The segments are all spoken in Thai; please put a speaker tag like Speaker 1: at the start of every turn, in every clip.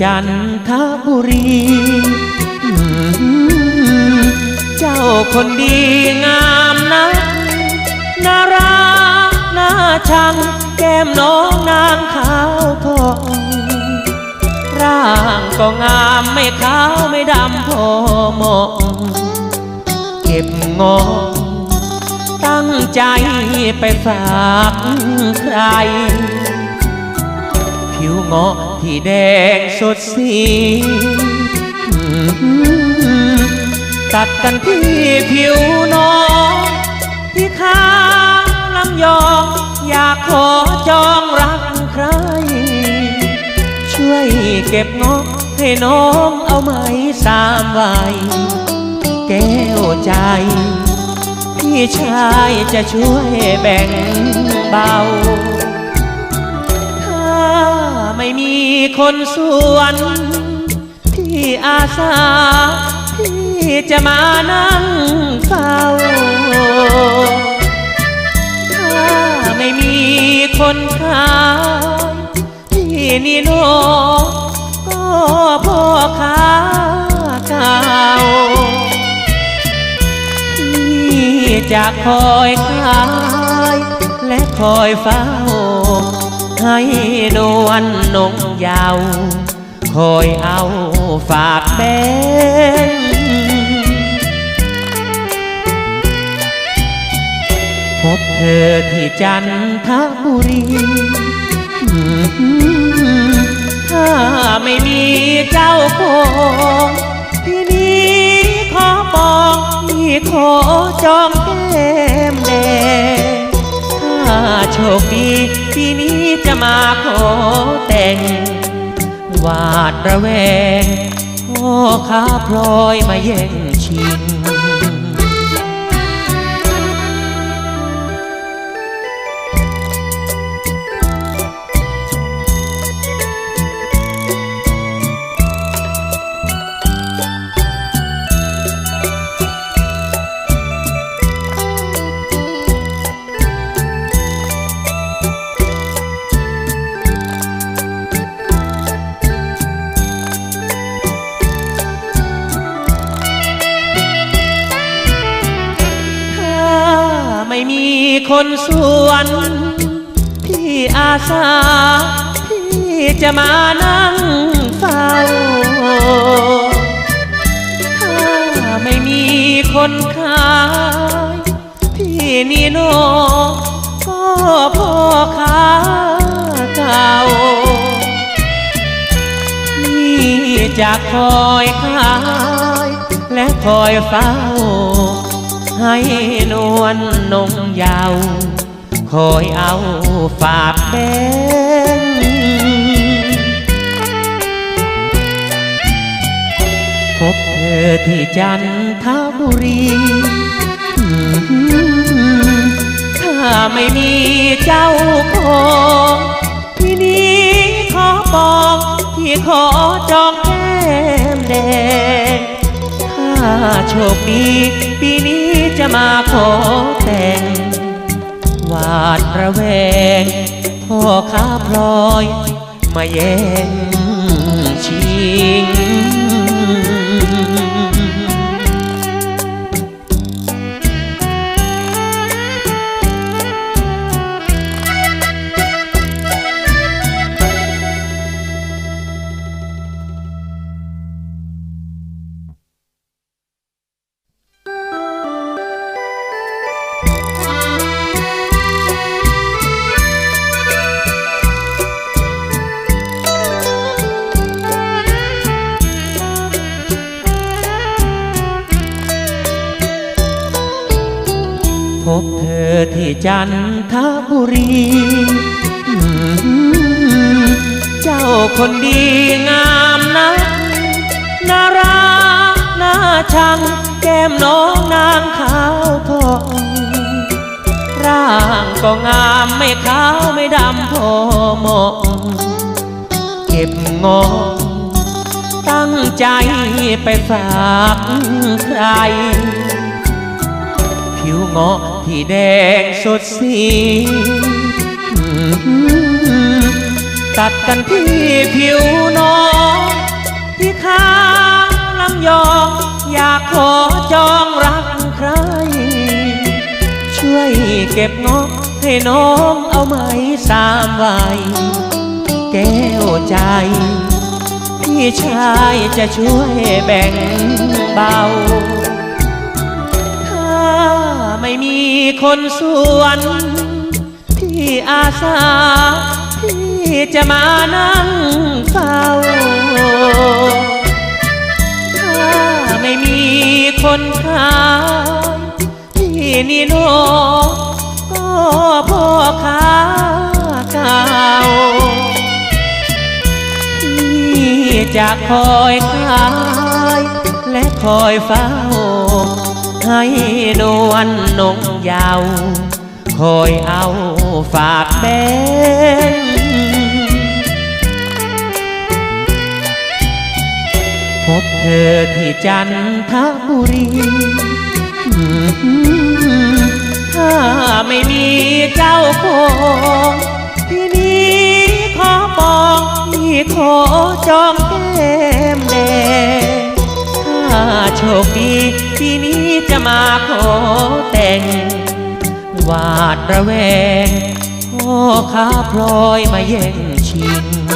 Speaker 1: จันทบุรี เจ้าคนดีงามนักน่ารักน่าชัง แก้มน้องนางขาวทอง ร่างก็งามไม่ขาวไม่ดำพอเหมาะเก็บงอตั้งใจไปฝากใคร ผิวเงาะที่แดงสดสีตัดกันที่ผิวน้อง ที่ขาวลำยอง อยากขอจองรักใคร ช่วยเก็บเงาะให้น้องเอาไหมสามใบแก้วใจพี่ชายจะช่วยแบ่งเบา ไม่มีคนสวน พี่อาสา พี่จะมานั่งเฝ้า ถ้าไม่มีคนขายพี่นี่โนก็พ่อค้าเก่าพี่จะคอยขายและคอยเฝ้า ให้นวลนงยาว คอยเอาฝากแบงพบเธอที่จันทบุรีถ้าไม่มีเจ้าของที่นี้ขอบอกพี่ขอจองแก้ โชคดีปีนี้จะมาขอแต่ง วาดระแวงพ่อค้าพลอยมาแย่งชิง ม่มีคนสวนพี่อาสา พี่จะมานั่งเฝ้า ถ้าไม่มีคนขาย พี่นี่โนก็พ่อค้าเก่าพี่จะคอยขาย และคอยเฝ้า ให้นวลนงยาว คอยเอาฝากแบงพบเธอที่จันทบุรีถ้าไม่มีเจ้าของที่นี้ขอบอกที่ขอจองแก้มแดง โชคดี ปีนี้จะมาขอแต่ง หวาดระแวง พ่อค้าพลอย มาแย่งชิง จันทบุรี เจ้าคนดีงามนักน่ารักน่าชัง แก้มน้องนางขาวทองร่างก็งามไม่ขาวไม่ดำพอมาะเก็บงอตั้งใจไปฝากใคร ผิวงาะ ที่แดงสดสีตัดกันที่ผิวน้องที่ข้าวลำยองอยากขอจองรักใคร ช่วยเก็บงอกให้น้องเอาไหมสามใบแก้วใจ พี่ชายจะช่วยแบ่งเบา ถ้าไม่มี คนสวน พี่อาสา พี่จะมานั่งเฝ้า ถ้าไม่มีคนขายพี่นี่โนก็พ่อค้าเก่าพี่จะคอยขายและคอยเฝ้า ให้นวลนงยาว คอยเอาฝากแบงพบเธอที่จันทบุรีถ้าไม่มีเจ้าของที่นี้ขอบอกพี่ขอจองแก้มแดงถ้าโชคดีปีนี้ จะมาขอแต่งหวาดระแวงพ่อค้าพลอยมาแย่งชิง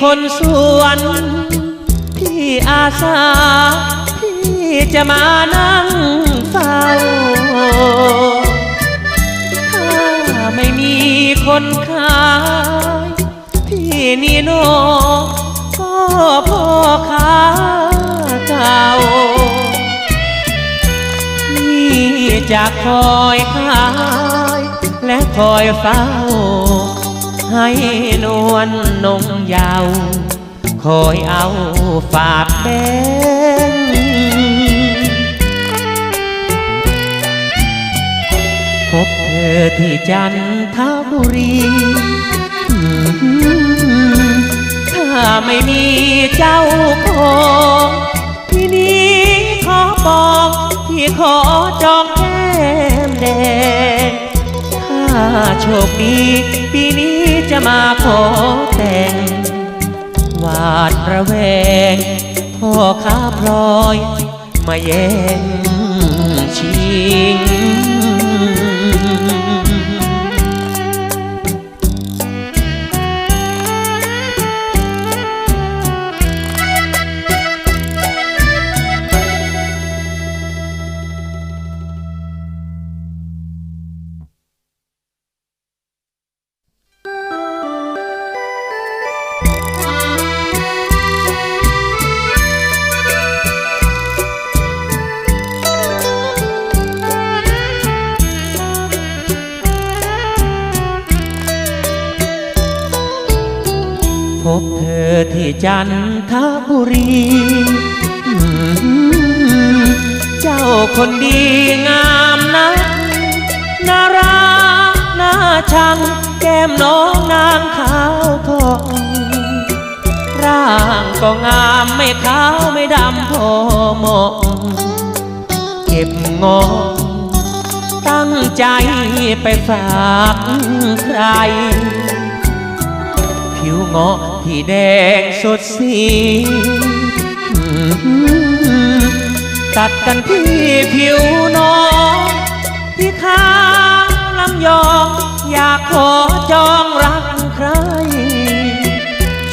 Speaker 1: คนสวน พี่อาสา พี่จะมานั่งเฝ้า ถ้าไม่มีคนขาย พี่นี่โนก็พ่อค้าเก่าพี่จะคอยขาย และคอยเฝ้าให้นวล นงยาวคอยเอาฝากแบงพบเธอที่จันทบุรีถ้าไม่มีเจ้าของที่นี้ขอบอกที่ขอจองแก้มแดง โชคดี ปีนี้จะมาขอแต่ง หวาดระแวง พ่อค้าพลอย มาแย่งชิง จันทบุรี เจ้าคนดีงามนักน่ารักน่าชัง แก้มน้องนางขาวทอง ร่างก็งามไม่ขาวไม่ดำพอเหมาะเก็บงอตั้งใจไปฝากใคร ผิวเงาะ ที่แดงสดสีตัดกันที่ผิวน้องที่ข้าวลำยองอยากขอจองรักใคร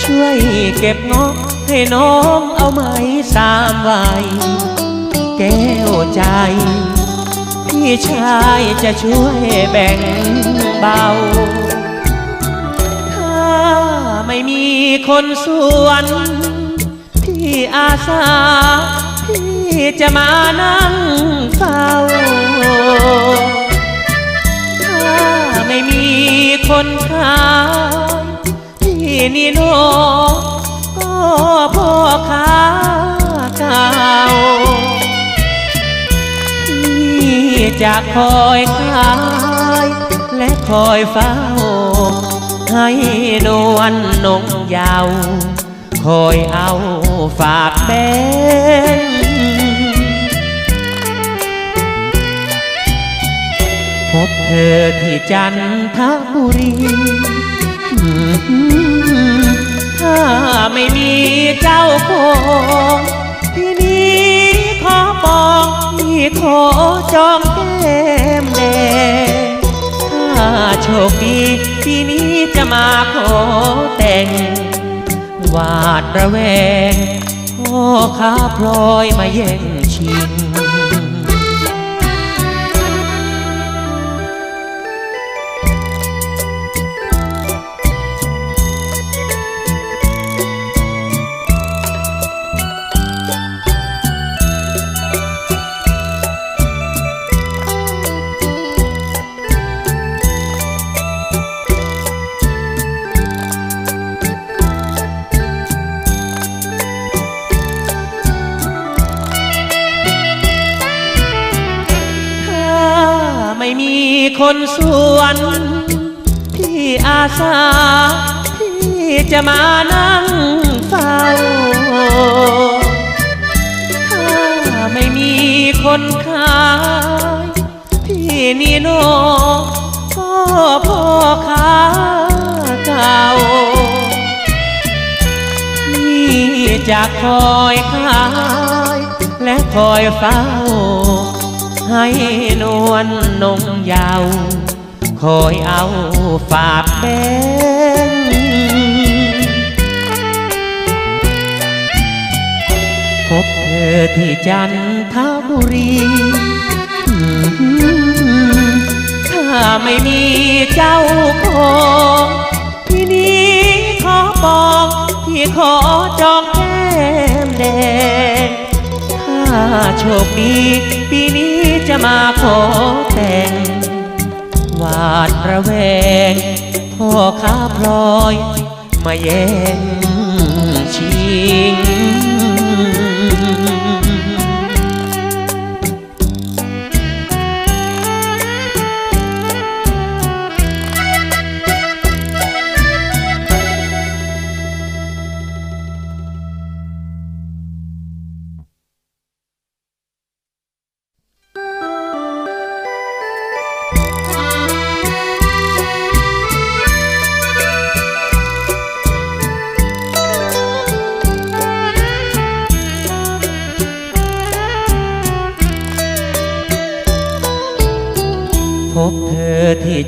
Speaker 1: ช่วยเก็บงาะให้น้องเอาไหมสามใบแก้วใจ พี่ชายจะช่วยแบ่งเบา ไม่มีคนสวน พี่อาสา พี่จะมานั่งเฝ้า ถ้าไม่มีคนขายที่นี่โนก็พ่อค้าเก่าที่จะคอยขายและคอยเฝ้า ให้นวลนงยาวคอยเอาฝากแบงพบเธอที่จันทบุรีถ้าไม่มีเจ้าของที่นี้ขอบอกที่ขอจองแก้มแดงถ้าโชคดี ปีนี้จะมาขอแต่ง วาดระแวงพ่อค้าพลอยมาแย่งชิง คนสวนที่อาสาที่จะมานั่งเฝ้า ถ้าไม่มีคนขายที่นี่โนก็พ่อค้าเก่าที่จะคอยขาย และคอยเฝ้า ให้นวลนงยาว คอยเอาฝากแบงพบเธอที่จันทบุรีถ้าไม่มีเจ้าของที่นี้ขอบอกที่ขอจองแก้มแดง โชคดี ปีนี้จะมาขอแต่ง หวาดระแวง พ่อค้าพลอย มาแย่งชิง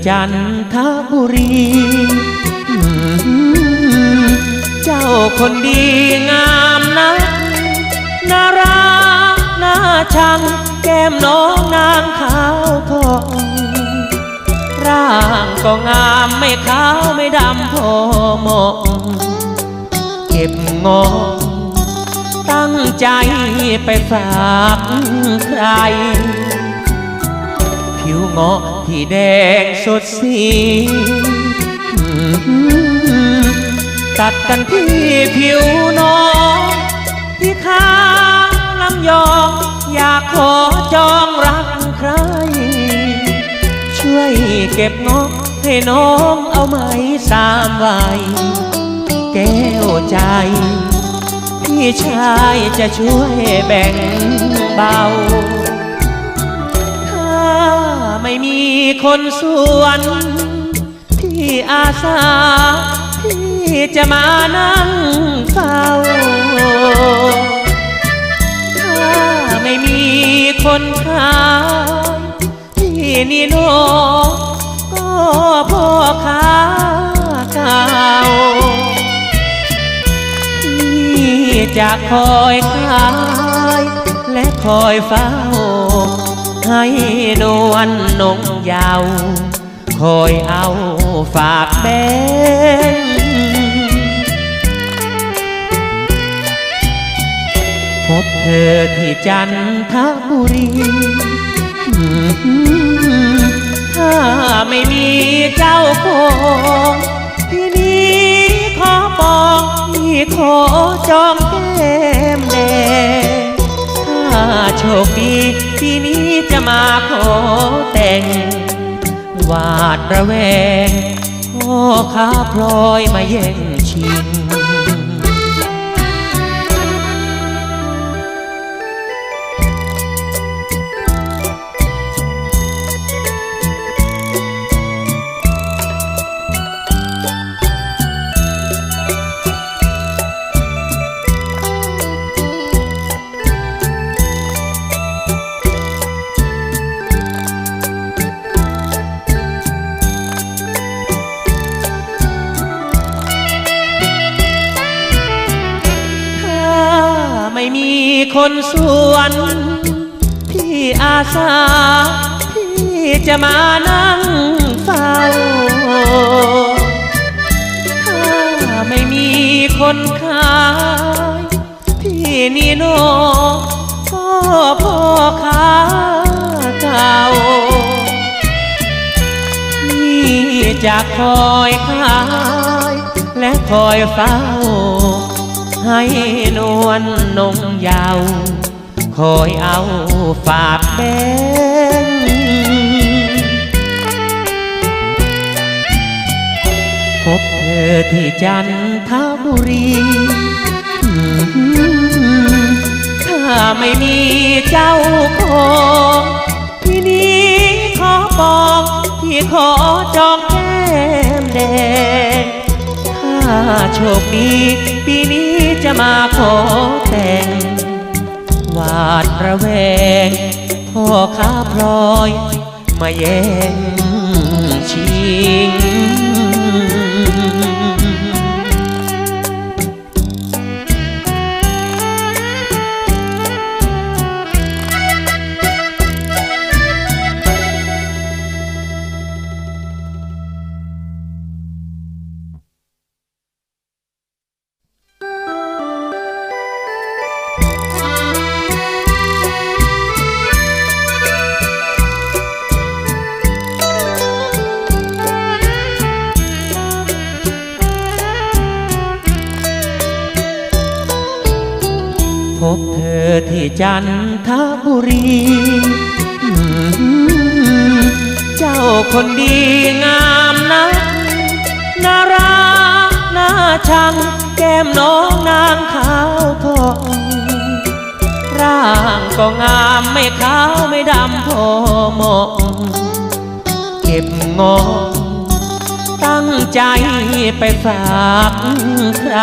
Speaker 1: จันทบุรี เจ้าคนดีงามนักน่ารักน่าชัง แก้มน้องนางขาวทองร่างก็งามไม่ขาวไม่ดำพอเหมาะเก็บงอตั้งใจไปฝากใครผิวงาะ ที่แดงสดสี ตัดกันที่ผิวน้อง ที่ข้าวลำยอง อยากขอจองรักใคร ช่วยเก็บงาะให้น้องเอาไหมสามใบแก้วใจ พี่ชายจะช่วยแบ่งเบา ไม่มีคนสวนที่อาสาที่จะมานั่งเฝ้า ถ้าไม่มีคนขายที่นี่โนก็พ่อค้าเก่าที่จะคอยขายและคอยเฝ้า ให้นวลนงยาว คอยเอาฝากแบงพบเธอที่จันทบุรีถ้าไม่มีเจ้าของที่นี้ขอปองพี่ขอจองแก้มแดง โชคดีปีนี้จะมาขอแต่ง วาดระแวงพ่อค้าพลอยมาแย่งชิง คนสวน พี่อาสา พี่จะมานั่งเฝ้า ถ้าไม่มีคนขาย พี่นี่โนก็พ่อค้าเก่าพี่จะคอยขาย และคอยเฝ้า ให้นวลนงยาว คอยเอาฝากแบงพบเธอที่จันทบุรีถ้าไม่มีเจ้าของที่นี้ขอบอกที่ขอจองแก้มแดง ถ้าโชคดีปี มาขอแต่ง หวาดระแวง พ่อค้าพลอย มาแย่งชิง บเธอที่จันทบุรี เจ้าคนดีงามนักน่ารักน่าชัง แก้มน้องนางขาวทองร่างก็งามไม่ขาวไม่ดำพอมาะเก็บงอตั้งใจไปฝากใคร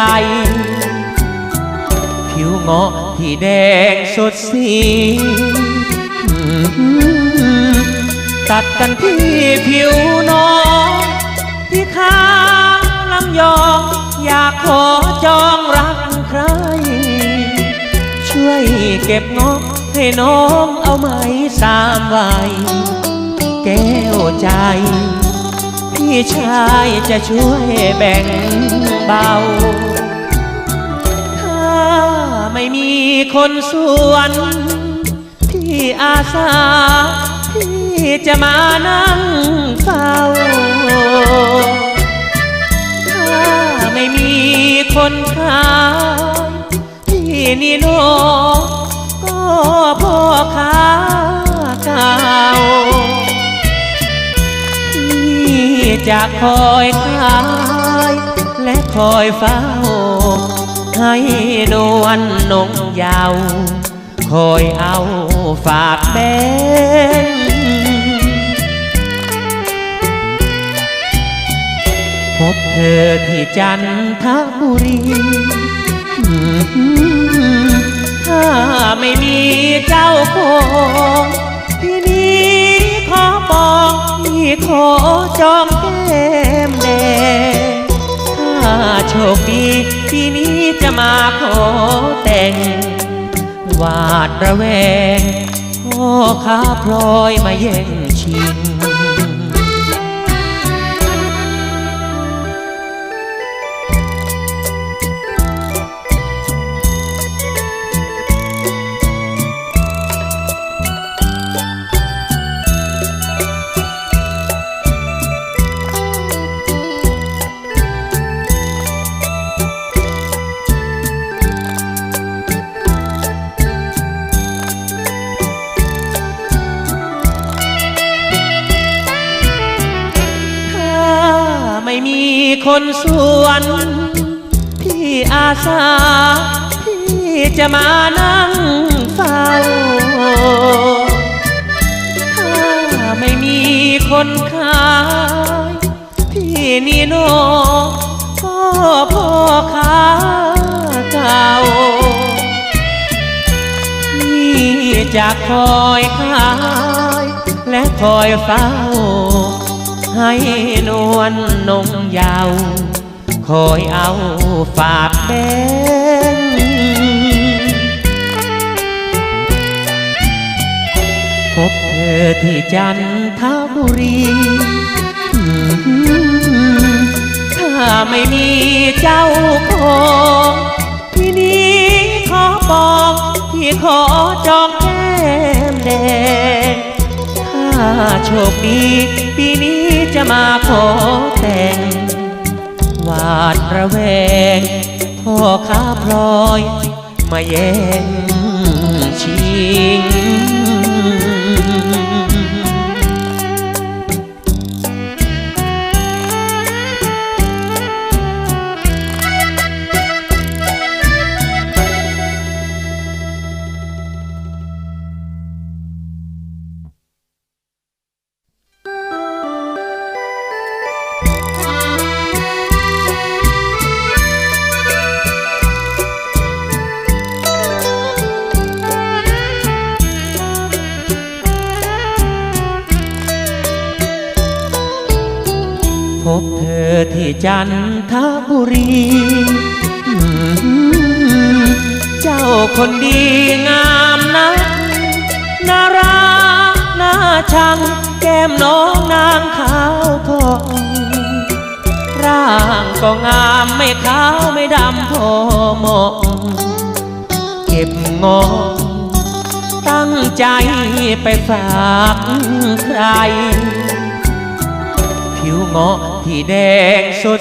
Speaker 1: ผิวงาะ ที่แดงสดสีตัดกันที่ผิวน้อง ที่ข้างลำยอง อยากขอจองรักใคร ช่วยเก็บงาะให้น้องเอาไหมสามใบแก้วใจพี่ชายจะช่วยแบ่งเบา ถ้าไม่มี คนสวน พี่อาสา พี่จะมานั่งเฝ้า ถ้าไม่มีคนขายพี่นี่โนก็พ่อค้าเก่าพี่จะคอยขายและคอยเฝ้า ให้นวลนงยาว คอยเอาฝากแบงพบเธอที่จันทบุรีถ้าไม่มีเจ้าของที่นี้ขอบอกพี่ขอจองแก้มแดง โชคดีปีนี้จะมาขอแต่ง วาดระแวงพ่อค้าพลอยมาแย่งชิง คนสวน พี่อาสา พี่จะมานั่งเฝ้า ถ้าไม่มีคนขาย พี่นี่โนก็พ่อค้าเก่าพี่จะคอยขาย และคอยเฝ้า ให้นวลนง ยาวคอยเอาฝากแบงพบเธอที่จันทบุรีถ้าไม่มีเจ้าของที่นี้ขอบอกที่ขอจองแก้มแดงถ้าโชคดีปีนี้จะมาขอแต่ง หวาดระแวง พ่อค้าพลอย มาแย่งชิง จันทบุรี เจ้าคนดีงามนะน่ารักน่าชัง แก้มน้องนางขาวทองร่างก็งามไม่ขาวไม่ดำพอเหมาะเก็บงอตั้งใจไปฝากใคร ผิวงาะที่แดงสด